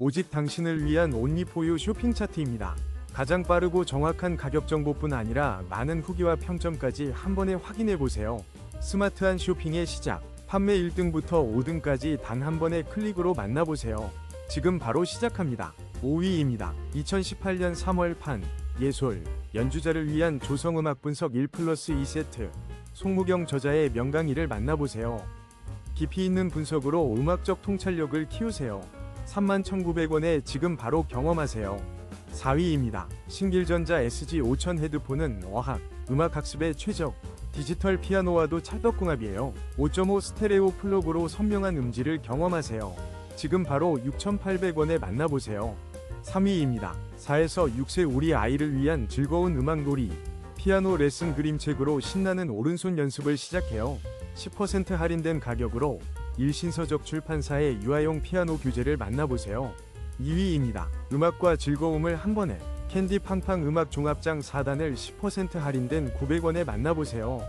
오직 당신을 위한 온리포유 쇼핑 차트입니다. 가장 빠르고 정확한 가격 정보뿐 아니라 많은 후기와 평점까지 한 번에 확인해 보세요. 스마트한 쇼핑의 시작. 판매 1등부터 5등까지 단 한 번의 클릭으로 만나보세요. 지금 바로 시작합니다. 5위입니다. 2018년 3월 판 예솔 연주자를 위한 조성음악 분석 1 플러스 2세트 송무경 저자의 명강의를 만나보세요. 깊이 있는 분석으로 음악적 통찰력을 키우세요. 31,900원에 지금 바로 경험하세요. 4위입니다. 신길전자 SG5000 헤드폰은 어학, 음악 학습의 최적, 디지털 피아노와도 찰떡궁합이에요. 5.5 스테레오 플러그로 선명한 음질을 경험하세요. 지금 바로 6,800원에 만나보세요. 3위입니다. 4에서 6세 우리 아이를 위한 즐거운 음악놀이, 피아노 레슨 그림책으로 신나는 오른손 연습을 시작해요. 10% 할인된 가격으로 일신서적 출판사의 유아용 피아노 교재를 만나보세요. 2위입니다. 음악과 즐거움을 한 번에 캔디 팡팡 음악 종합장 4단을 10% 할인된 900원에 만나보세요.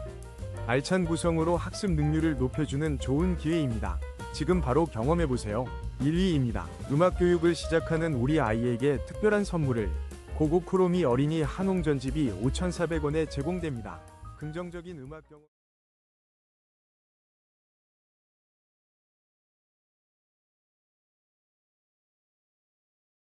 알찬 구성으로 학습 능률을 높여주는 좋은 기회입니다. 지금 바로 경험해보세요. 1위입니다. 음악 교육을 시작하는 우리 아이에게 특별한 선물을 크로미 어린이 한홍 전집이 5,400원에 제공됩니다. 긍정적인 음악 경험